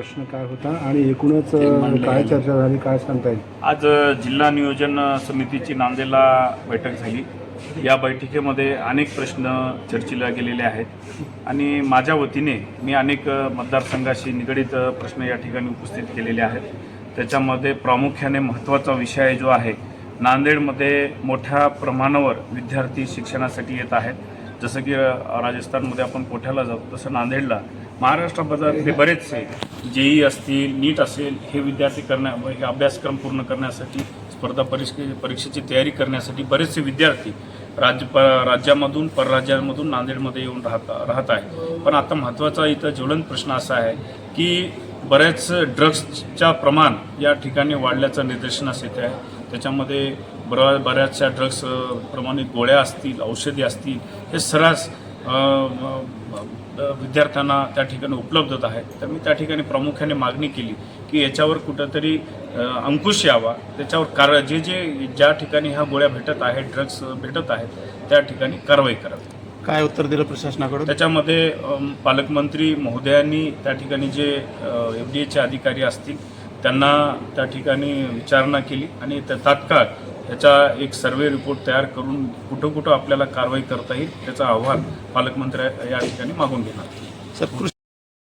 प्रश्न काय होता आणि एकूणच काय चर्चा झाली काय सांगता येईल? आज जिल्हा नियोजन समितीची नांदेडला बैठक झाली. या बैठकीमध्ये अनेक प्रश्न चर्चेला गेलेले आहेत. आणि माझ्या वतीने मी अनेक मतदारसंघाशी निगडीत प्रश्न या ठिकाणी उपस्थित केलेले आहेत. त्याच्यामध्ये प्रामुख्याने महत्त्वाचा विषय जो आहे नांदेडमध्ये मोठ्या प्रमाणावर विद्यार्थी शिक्षणासाठी येत आहेत. जसं की राजस्थानमध्ये आपण कोठ्याला जातो तसं नांदेडला महाराष्ट्राबद्दल बरेचसे जेई असतील नीट असेल हे विद्यार्थी करण्या हे अभ्यासक्रम पूर्ण करण्यासाठी स्पर्धा परीक्षे परीक्षेची तयारी करण्यासाठी बरेचसे विद्यार्थी राज्य प राज्यामधून परराज्यांमधून नांदेडमध्ये येऊन राहत राहत आहे पण आता महत्त्वाचा इथं ज्वलंत प्रश्न असा आहे की बऱ्याच ड्रग्सच्या प्रमाण या ठिकाणी वाढल्याचं निदर्शनास येते आहे. त्याच्यामध्ये बऱ्या बऱ्याचशा ड्रग्स प्रमाणित गोळ्या असतील औषधी असतील हे सर्रास विद्यार्थ्यांना त्या ठिकाणी उपलब्ध आहे. तर मी त्या ठिकाणी प्रामुख्याने मागणी केली की याच्यावर कुठंतरी अंकुश यावा. त्याच्यावर कार जे जे ज्या ठिकाणी ह्या गोळ्या भेटत आहेत ड्रग्स भेटत आहेत त्या ठिकाणी कारवाई करावी. काय उत्तर दिलं प्रशासनाकडून? त्याच्यामध्ये पालकमंत्री महोदयांनी त्या ठिकाणी जे एफ डी एचे अधिकारी असतील त्यांना त्या ठिकाणी विचारणा केली आणि तात्काळ त्याचा एक सर्वे रिपोर्ट तयार करून कुठं कुठं आपल्याला कारवाई करता येईल त्याचा अहवाल पालकमंत्री या ठिकाणी मागून घेणार. सर